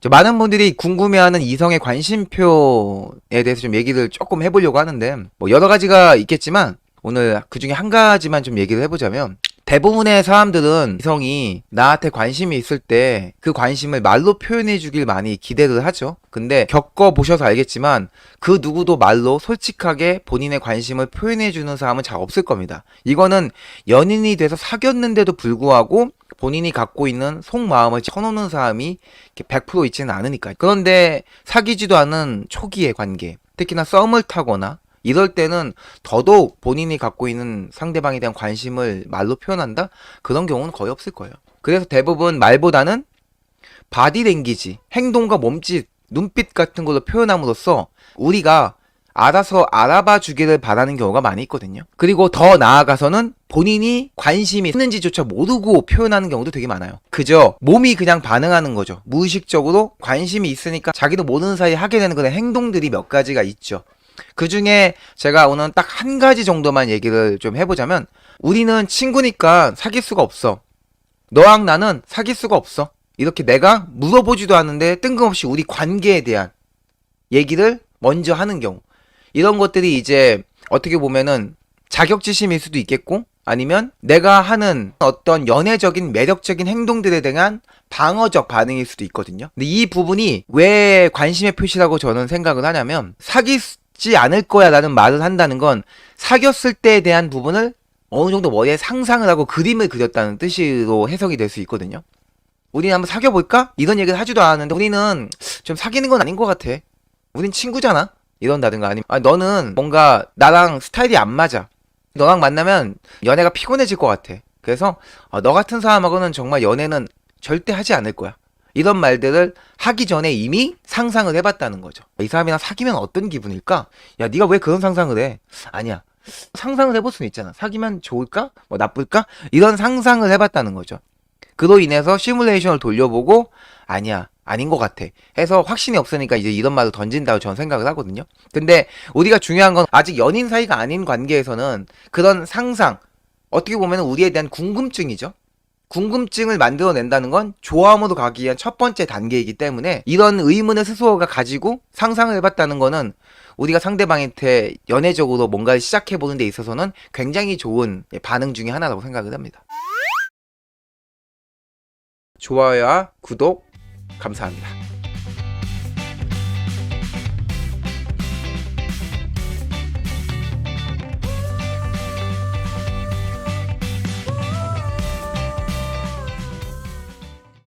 저 많은 분들이 궁금해하는 이성의 관심표에 대해서 좀 얘기를 조금 해보려고 하는데 뭐 여러 가지가 있겠지만 오늘 그 중에 한 가지만 좀 얘기를 해보자면 대부분의 사람들은 이성이 나한테 관심이 있을 때 그 관심을 말로 표현해 주길 많이 기대를 하죠. 근데 겪어보셔서 알겠지만 그 누구도 말로 솔직하게 본인의 관심을 표현해 주는 사람은 잘 없을 겁니다. 이거는 연인이 돼서 사귀었는데도 불구하고 본인이 갖고 있는 속마음을 쳐놓는 사람이 이렇게 100% 있지는 않으니까. 그런데 사귀지도 않은 초기의 관계, 특히나 썸을 타거나 이럴 때는 더더욱 본인이 갖고 있는 상대방에 대한 관심을 말로 표현한다? 그런 경우는 거의 없을 거예요. 그래서 대부분 말보다는 바디 랭귀지, 행동과 몸짓, 눈빛 같은 걸로 표현함으로써 우리가 알아서 알아봐 주기를 바라는 경우가 많이 있거든요. 그리고 더 나아가서는 본인이 관심이 있는지조차 모르고 표현하는 경우도 되게 많아요. 그저 몸이 그냥 반응하는 거죠. 무의식적으로 관심이 있으니까 자기도 모르는 사이에 하게 되는 그런 행동들이 몇 가지가 있죠. 그 중에 제가 오늘 딱 한 가지 정도만 얘기를 좀 해보자면 우리는 친구니까 사귈 수가 없어. 너랑 나는 사귈 수가 없어. 이렇게 내가 물어보지도 않는데 뜬금없이 우리 관계에 대한 얘기를 먼저 하는 경우. 이런 것들이 이제 어떻게 보면은 자격지심일 수도 있겠고 아니면 내가 하는 어떤 연애적인 매력적인 행동들에 대한 방어적 반응일 수도 있거든요. 근데 이 부분이 왜 관심의 표시라고 저는 생각을 하냐면 사귀지 않을 거야 라는 말을 한다는 건 사귀었을 때에 대한 부분을 어느 정도 머리에 상상을 하고 그림을 그렸다는 뜻으로 해석이 될 수 있거든요. 우리는 한번 사귀어볼까? 이런 얘기를 하지도 않았는데 우리는 좀 사귀는 건 아닌 것 같아. 우린 친구잖아? 이런다든가 아니면 아, 너는 뭔가 나랑 스타일이 안 맞아. 너랑 만나면 연애가 피곤해질 것 같아. 그래서 어, 너 같은 사람하고는 정말 연애는 절대 하지 않을 거야. 이런 말들을 하기 전에 이미 상상을 해봤다는 거죠. 이 사람이랑 사귀면 어떤 기분일까? 야, 네가 왜 그런 상상을 해? 아니야. 상상을 해볼 수는 있잖아. 사귀면 좋을까? 뭐 나쁠까? 이런 상상을 해봤다는 거죠. 그로 인해서 시뮬레이션을 돌려보고 아니야 아닌 것 같아. 해서 확신이 없으니까 이제 이런 말을 던진다고 저는 생각을 하거든요. 근데 우리가 중요한 건 아직 연인 사이가 아닌 관계에서는 그런 상상 어떻게 보면 우리에 대한 궁금증이죠. 궁금증을 만들어낸다는 건 좋아함으로 가기 위한 첫 번째 단계이기 때문에 이런 의문을 스스로가 가지고 상상을 해봤다는 거는 우리가 상대방한테 연애적으로 뭔가를 시작해보는 데 있어서는 굉장히 좋은 반응 중에 하나라고 생각을 합니다. 좋아요와 구독 감사합니다.